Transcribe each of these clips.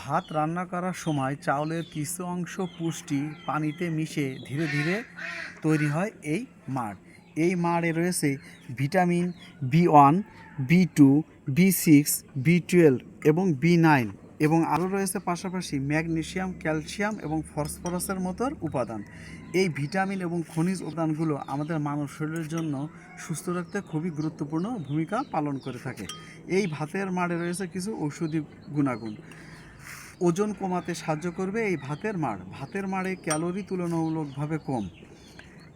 ভাত রান্না করার সময় চাউলের কিছু অংশ পুষ্টি পানিতে মিশে ধীরে ধীরে তৈরি হয় এই মাড়। এই মাড়ে রয়েছে vitamin B one, B two, B six, B twelve এবং বি নাইন এবং আরও রয়েছে পাশাপাশি ম্যাগনেশিয়াম, ক্যালসিয়াম এবং ফসফরাসের মতোর উপাদান। এই ভিটামিন এবং খনিজ উপাদানগুলো আমাদের মানব শরীরের জন্য সুস্থ রাখতে খুবই গুরুত্বপূর্ণ ভূমিকা পালন করে থাকে। এই ভাতের মাড়ে রয়েছে কিছু ঔষধি গুণাগুণ। ওজন কমাতে সাহায্য করবে এই ভাতের মাড়। ভাতের মাড়ে ক্যালোরি তুলনামূলকভাবে কম।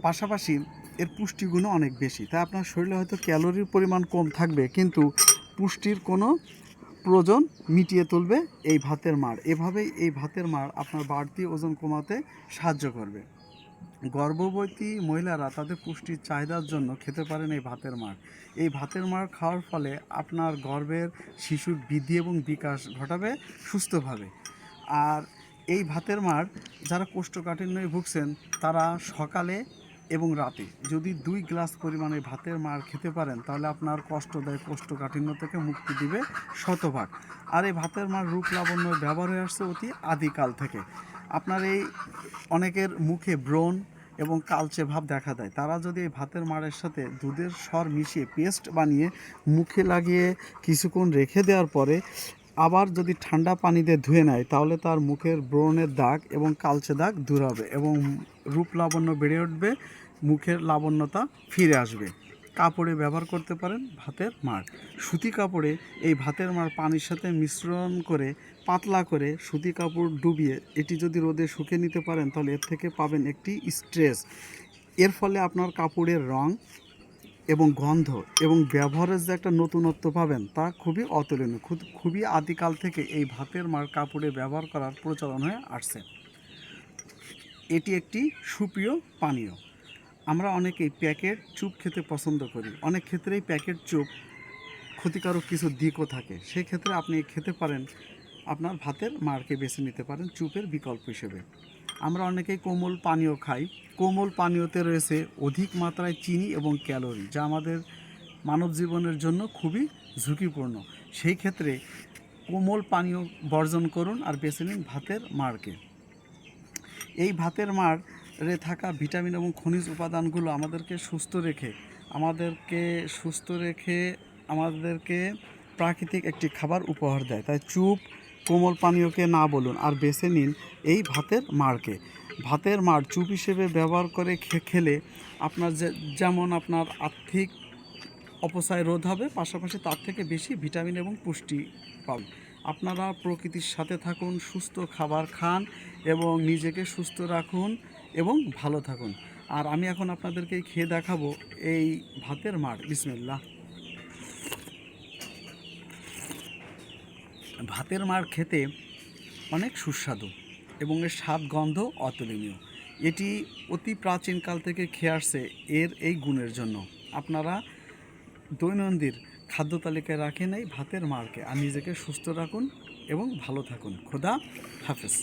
পাশাপাশি এর পুষ্টিগুণও অনেক বেশি। তাই আপনার শরীরে হয়তো ক্যালোরির পরিমাণ কম থাকবে, কিন্তু পুষ্টির কোনো প্রয়োজন মিটিয়ে তুলবে এই ভাতের মাড়। এভাবেই এই ভাতের মাড় আপনার বাড়তি ওজন কমাতে সাহায্য করবে। গর্ভবতী মহিলারা তাদের পুষ্টির চাহিদার জন্য খেতে পারেন এই ভাতের মাড় এই ভাতের মাড় খাওয়ার ফলে আপনার গর্ভের শিশুর বৃদ্ধি এবং বিকাশ ঘটাবে সুস্থভাবে। আর এই ভাতের মাড় যারা কোষ্ঠকাঠিন্যে ভুগছেন, তারা সকালে এবং রাতে যদি দুই গ্লাস পরিমাণে ভাতের মাড় খেতে পারেন, তাহলে আপনার কষ্টদায়ক কোষ্ঠকাঠিন্য থেকে মুক্তি দিবে শতভাগ। আর এই ভাতের মাড় রূপ লাবণ্য ব্যবহার হয়ে আসছে অতি আদিকাল থেকে। আপনার এই অনেকের মুখে ব্রণ এবং কালচে ভাব দেখা দেয়। তারা যদি এই ভাতের মাড়ের সাথে দুধের স্বর মিশিয়ে পেস্ট বানিয়ে মুখে লাগিয়ে কিছুক্ষণ রেখে দেওয়ার পরে আবার যদি ঠান্ডা পানিতে ধুয়ে নেয়, তাহলে তার মুখের ব্রণের দাগ এবং কালচে দাগ দূর হবে এবং রূপ লাবণ্য বেড়ে উঠবে, মুখের লাবণ্যতা ফিরে আসবে। কাপড়ে ব্যবহার করতে পারেন ভাতের মাড়। সুতি কাপড়ে এই ভাতের মাড় পানির সাথে মিশ্রণ করে, পাতলা করে সুতি কাপড় ডুবিয়ে এটি যদি রোদে শুকিয়ে নিতে পারেন তাহলে এর থেকে পাবেন একটি স্ট্রেস এর ফলে আপনার কাপড়ের রং এবং গন্ধ এবং ব্যবহারের যে একটা নতুনত্ব পাবেন তা খুবই অতুলনীয়। খুব- খুবই আদিকাল থেকে এই ভাতের মার কাপড়ে ব্যবহার করার প্রচলন হয়ে আসছে। এটি একটি সুপ্রিয় পানীয়। আমরা অনেকেই প্যাকেট চুপ খেতে পছন্দ করি। অনেক ক্ষেত্রেই প্যাকেট চুপ ক্ষতিকারক কিছু দিকও থাকে। সেক্ষেত্রে আপনি খেতে পারেন, আপনার ভাতের মারকে বেছে নিতে পারেন চুপের বিকল্প হিসেবে। আমরা অনেকেই কোমল পানীয় খাই। কোমল পানীয়তে রয়েছে অধিক মাত্রায় চিনি এবং ক্যালোরি, যা আমাদের মানব জীবনের জন্য খুবই ঝুঁকিপূর্ণ। সেই ক্ষেত্রে কোমল পানীয় বর্জন করুন আর বেছে নিন ভাতের মারকে। এই ভাতের মাড়ে থাকা ভিটামিন এবং খনিজ উপাদানগুলো আমাদেরকে সুস্থ রেখে, আমাদেরকে সুস্থ রেখে, আমাদেরকে প্রাকৃতিক একটি খাবার উপহার দেয়। তাই চুপ, কোমল পানীয়কে না বলুন, আর বেছে নিন এই ভাতের মাড়কে। ভাতের মাড় চুপ হিসেবে ব্যবহার করে খেলে আপনার যেমন আপনার আর্থিক অপচয় রোধ হবে, পাশাপাশি তার থেকে বেশি ভিটামিন এবং পুষ্টি পাবেন। আপনারা প্রকৃতির সাথে থাকুন, সুস্থ খাবার খান এবং নিজেকে সুস্থ রাখুন। এবং ভালো থাকুন। আর আমি এখন আপনাদেরকে খেয়ে দেখাবো এই ভাতের মাড় বিসমিল্লাহ। ভাতের মাড় খেতে অনেক সুস্বাদু এবং এর স্বাদ গন্ধ অতুলনীয়। এটি অতি প্রাচীনকাল থেকে খেয়ে আসছে এর এই গুণের জন্য। আপনারা দৈনন্দিন খাদ্য তালিকায় রাখেন এই ভাতের মারকে। আর নিজেকে সুস্থ রাখুন এবং ভালো থাকুন। খোদা হাফেজ।